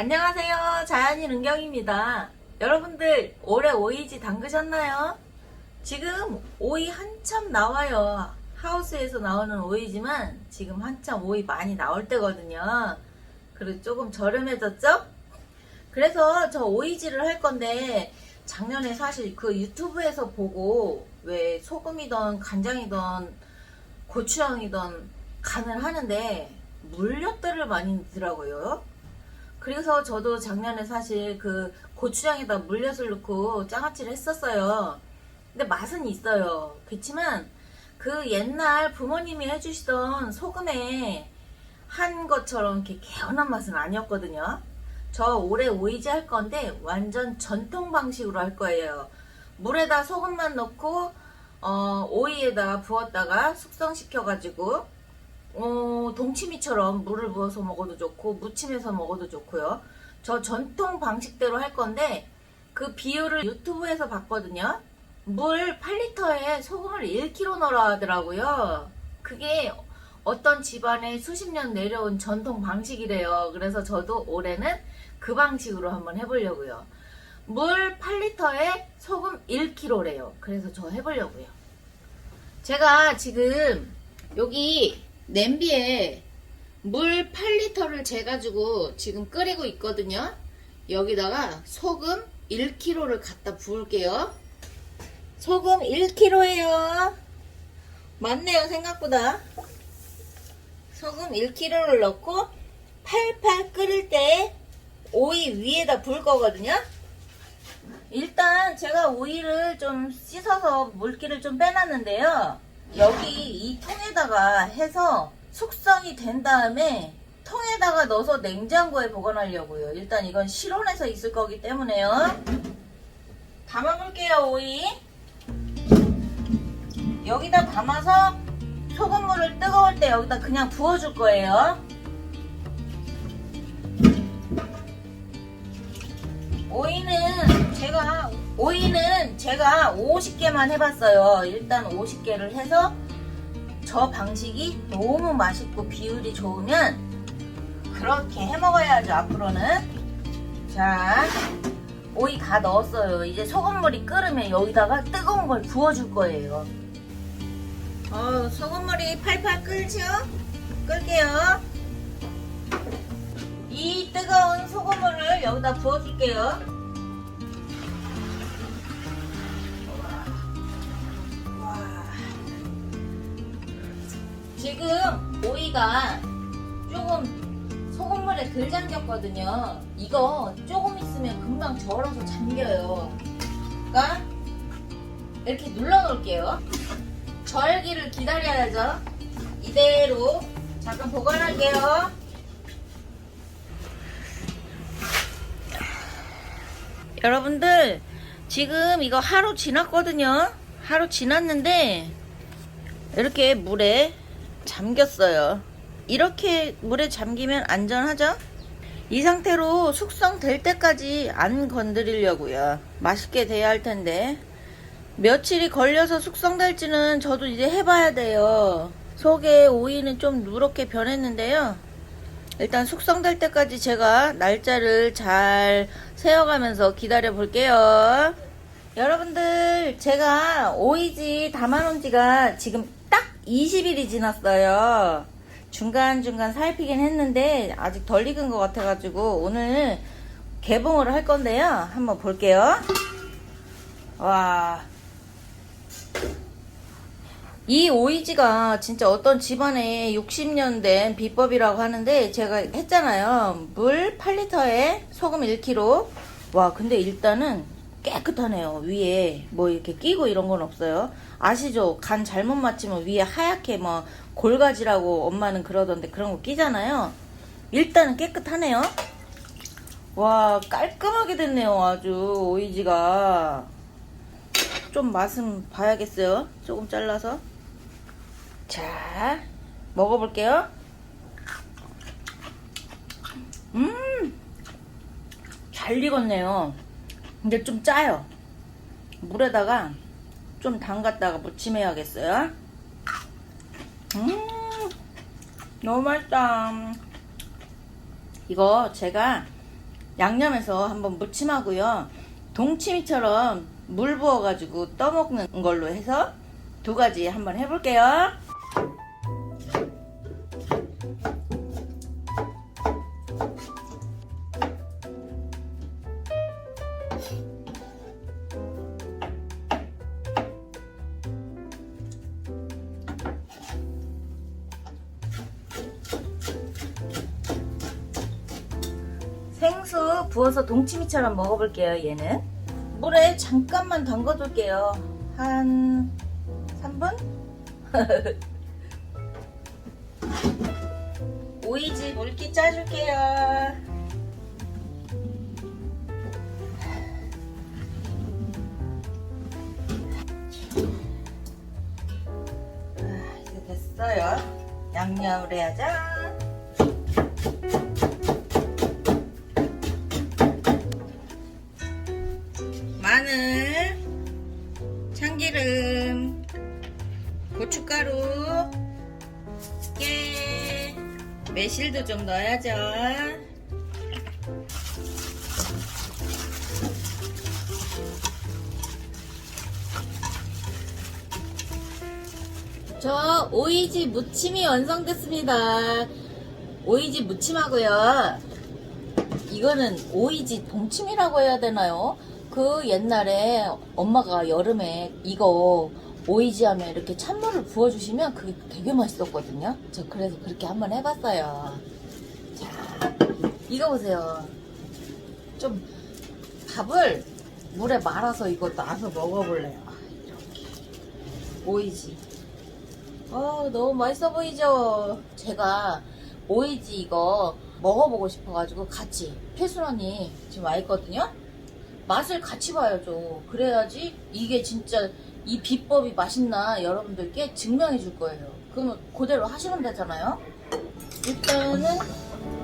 안녕하세요. 자연인 은경입니다. 여러분들 올해 오이지 담그셨나요? 지금 오이 한참 나와요. 하우스에서 나오는 오이지만 지금 한참 오이 많이 나올 때거든요. 그리고 조금 저렴해졌죠? 그래서 저 오이지를 할 건데 작년에 사실 그 유튜브에서 보고 왜 소금이던 간장이던 고추장이던 간을 하는데 물엿들을 많이 넣더라고요. 그래서 저도 작년에 사실 그 고추장에다 물엿을 넣고 장아찌를 했었어요. 근데 맛은 있어요. 그렇지만 그 옛날 부모님이 해주시던 소금에 한 것처럼 이렇게 개운한 맛은 아니었거든요. 저 올해 오이지 할 건데 완전 전통 방식으로 할 거예요. 물에다 소금만 넣고 어, 오이에다 부었다가 숙성시켜가지고 어, 동치미처럼 물을 부어서 먹어도 좋고 무침해서 먹어도 좋고요. 저 전통 방식대로 할 건데 그 비율을 유튜브에서 봤거든요. 물 8리터에 소금을 1kg 넣으라 하더라고요. 그게 어떤 집안에 수십 년 내려온 전통 방식이래요. 그래서 저도 올해는 그 방식으로 한번 해보려고요. 물 8리터에 소금 1kg래요. 그래서 저 해보려고요. 제가 지금 여기 냄비에 물 8리터를 재가지고 지금 끓이고 있거든요. 여기다가 소금 1kg를 갖다 부을게요. 소금 1kg예요. 많네요, 생각보다. 소금 1kg를 넣고 팔팔 끓일 때 오이 위에다 부을 거거든요. 일단 제가 오이를 좀 씻어서 물기를 좀 빼놨는데요. 여기 이 통에다가 해서 숙성이 된 다음에 통에다가 넣어서 냉장고에 보관하려고요. 일단 이건 실온에서 있을 거기 때문에요. 담아볼게요, 오이. 여기다 담아서 소금물을 뜨거울 때 여기다 그냥 부어줄 거예요. 오이는 제가 오이는 제가 50개만 해봤어요. 일단 50개를 해서 저 방식이 너무 맛있고 비율이 좋으면 그렇게 해 먹어야죠. 앞으로는 자 오이 다 넣었어요. 이제 소금물이 끓으면 여기다가 뜨거운 걸 부어줄 거예요. 어, 소금물이 팔팔 끓죠? 끌게요. 이 뜨거운 소금물을 여기다 부어줄게요. 지금 오이가 조금 소금물에 덜 잠겼거든요. 이거 조금 있으면 금방 절어서 잠겨요. 그러니까 이렇게 눌러 놓을게요. 절기를 기다려야죠. 이대로 잠깐 보관할게요. 여러분들 지금 이거 하루 지났거든요. 하루 지났는데 이렇게 물에 잠겼어요. 이렇게 물에 잠기면 안전하죠? 이 상태로 숙성될 때까지 안 건드리려고요. 맛있게 돼야 할 텐데. 며칠이 걸려서 숙성될지는 저도 이제 해봐야 돼요. 속에 오이는 좀 누렇게 변했는데요. 일단 숙성될 때까지 제가 날짜를 잘 세어가면서 기다려 볼게요. 여러분들, 제가 오이지 담아놓은 지가 지금 딱 20일이 지났어요. 중간중간 살피긴 했는데 아직 덜 익은 것 같아가지고 오늘 개봉을 할 건데요. 한번 볼게요. 와. 이 오이지가 진짜 어떤 집안에 60년 된 비법이라고 하는데 제가 했잖아요. 물 8리터에 소금 1kg. 와, 근데 일단은 깨끗하네요. 위에 뭐 이렇게 끼고 이런 건 없어요. 아시죠? 간 잘못 맞추면 위에 하얗게 뭐 골가지라고 엄마는 그러던데 그런 거 끼잖아요. 일단은 깨끗하네요. 와, 깔끔하게 됐네요. 아주 오이지가. 좀 맛은 봐야겠어요. 조금 잘라서. 자, 먹어볼게요. 음, 잘 익었네요. 근데 좀 짜요. 물에다가 좀 담갔다가 무침해야겠어요. 음, 너무 맛있다. 이거 제가 양념해서 한번 무침하고요. 동치미처럼 물 부어가지고 떠먹는 걸로 해서 두 가지 한번 해볼게요. 생수 부어서 동치미처럼 먹어볼게요, 얘는. 물에 잠깐만 담궈둘게요. 한 3분? 오이지 물기 짜줄게요. 아, 이제 됐어요. 양념을 해야죠. 마늘, 참기름, 고춧가루, 깨, 매실도 좀 넣어야죠. 저 오이지 무침이 완성됐습니다. 오이지 무침하고요. 이거는 오이지 동치미라고 해야 되나요? 그 옛날에 엄마가 여름에 이거 오이지 하면 이렇게 찬물을 부어주시면 그게 되게 맛있었거든요. 저 그래서 그렇게 한번 해봤어요. 자, 이거 보세요. 좀 밥을 물에 말아서 이거 놔서 먹어볼래요. 아, 이렇게. 오이지. 어, 너무 맛있어 보이죠? 제가 오이지 이거 먹어보고 싶어가지고 같이 필순 언니 지금 와 있거든요? 맛을 같이 봐야죠. 그래야지 이게 진짜 이 비법이 맛있나 여러분들께 증명해 줄 거예요. 그러면 그대로 하시면 되잖아요? 일단은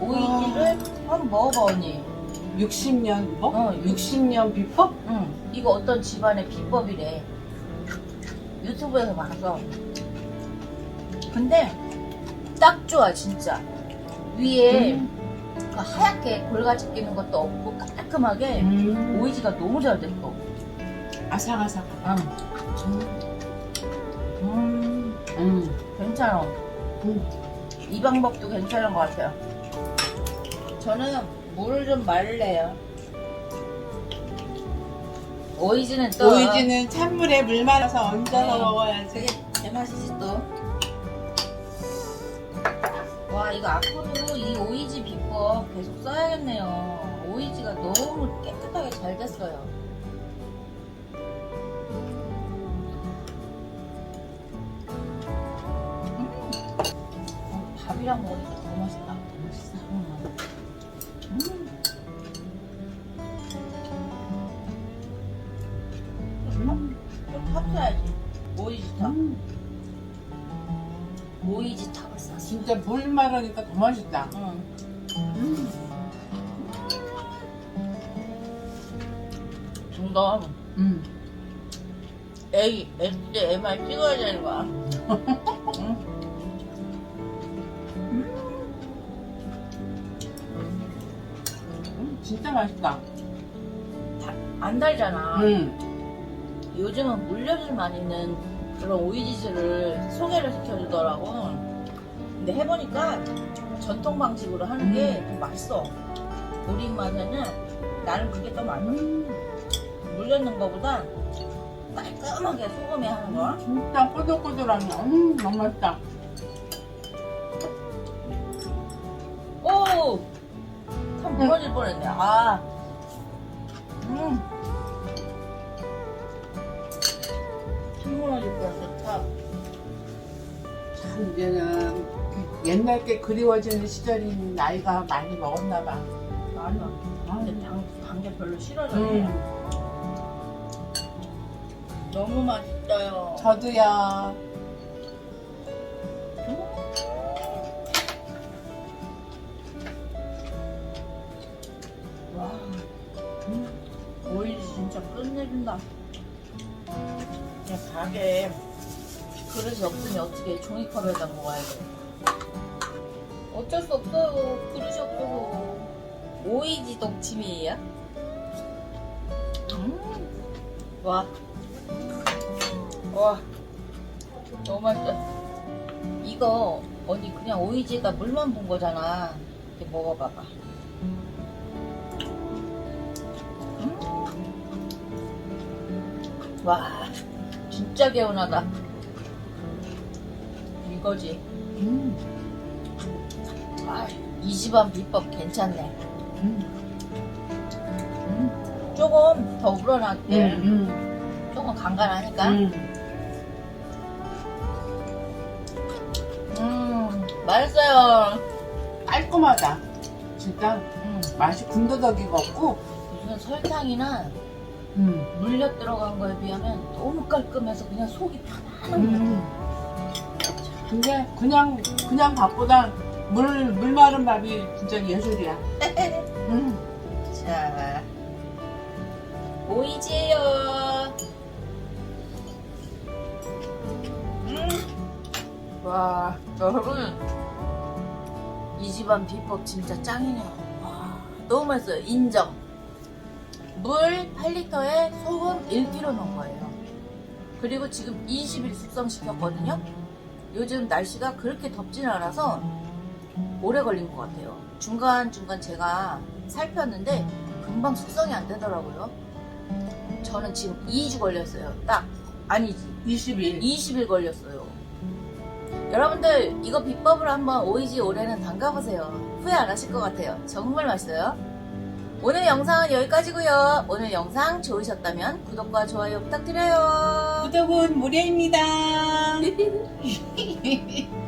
오이지를 한번 먹어봐, 언니. 60년 뭐? 어, 60년 비법? 응, 이거 어떤 집안의 비법이래. 유튜브에서 봐서. 근데 딱 좋아, 진짜. 위에 음. 그 하얗게 골가지 끼는 것도 없고 깔끔하게 음. 오이지가 너무 잘 됐어. 아삭아삭. 응. 음, 음. 괜찮아. 음. 이 방법도 괜찮은 것 같아요. 저는 물을 좀 말래요. 오이지는 또 오이지는 찬물에 물 말아서 얹어서 네. 먹어야지. 그게 제맛이지 또. 와 이거 앞으로 이 오이지 비법 계속 써야겠네요. 오이지가 너무 깨끗하게 잘 됐어요. 음. 어, 밥이랑 먹으니까 더 맛있다. 더 맛있어. 음. 음. 좀 탑줘야지. 오이지 탑. 음. 오이지 탑을 쌌어. 진짜 물 말으니까 더 맛있다. 응. 음. 중간 음. A, S, MR 찍어야 되는 거야. 응? 음, 진짜 맛있다. 다- 안 달잖아. 음. 요즘은 물엿을만 있는 그런 오이지스를 소개를 시켜주더라고. 근데 해보니까 전통 방식으로 하는 게 음. 더 맛있어. 우리 입맛에는 나는 그게 더 맛있어. 음. 물 넣는 거보다 깔끔하게 소금에 하는 거. 진짜 꼬들꼬들하네. 음, 너무 맛있다. 오! 참 무너질 뻔했네. 아. 음. 참 무너질 뻔했어. 참. 참 이제는 옛날 게 그리워지는 시절인 나이가 많이 먹었나 봐. 맞아. 근데 당, 단게 별로 싫어져. 음. 너무 맛있어요. 저도요. 와. 음. 오이지 진짜 끝내준다. 그냥 가게에 그릇이 없으니 어떻게 종이컵에다 먹어야 돼. 어쩔 수 없어요. 그릇이 없어서. 오이지 동치미예요. 음, 와, 와, 너무 맛있어. 이거 언니 그냥 오이지에다 물만 본 거잖아. 이렇게 먹어봐봐. 음. 와, 진짜 개운하다. 이거지. 음. 아, 이 집안 비법 괜찮네. 음. 음, 조금 더 우러났대. 음. 조금 간간하니까. 음. 음, 맛있어요. 깔끔하다. 진짜 음, 맛이 군더더기가 없고. 무슨 설탕이나 음. 물엿 들어간 거에 비하면 너무 깔끔해서 그냥 속이 편안한 것 음. 근데 그냥 그냥 밥보다 물 물 마른 밥이 진짜 예술이야. 음. 자, 오이지예요. 음. 와, 여러분. 이 집안 비법 진짜 짱이네요. 와, 너무 맛있어요. 인정. 물 8리터에 소금 1kg 넣은 거예요. 그리고 지금 20일 숙성시켰거든요. 요즘 날씨가 그렇게 덥지는 않아서 오래 걸린 것 같아요. 중간중간 제가 살폈는데 금방 숙성이 안 되더라고요. 저는 지금 2주 걸렸어요. 딱 아니지 20일. 20일 걸렸어요. 여러분들 이거 비법을 한번 오이지 올해는 담가보세요. 후회 안 하실 것 같아요. 정말 맛있어요. 오늘 영상은 여기까지고요. 오늘 영상 좋으셨다면 구독과 좋아요 부탁드려요. 구독은 무료입니다.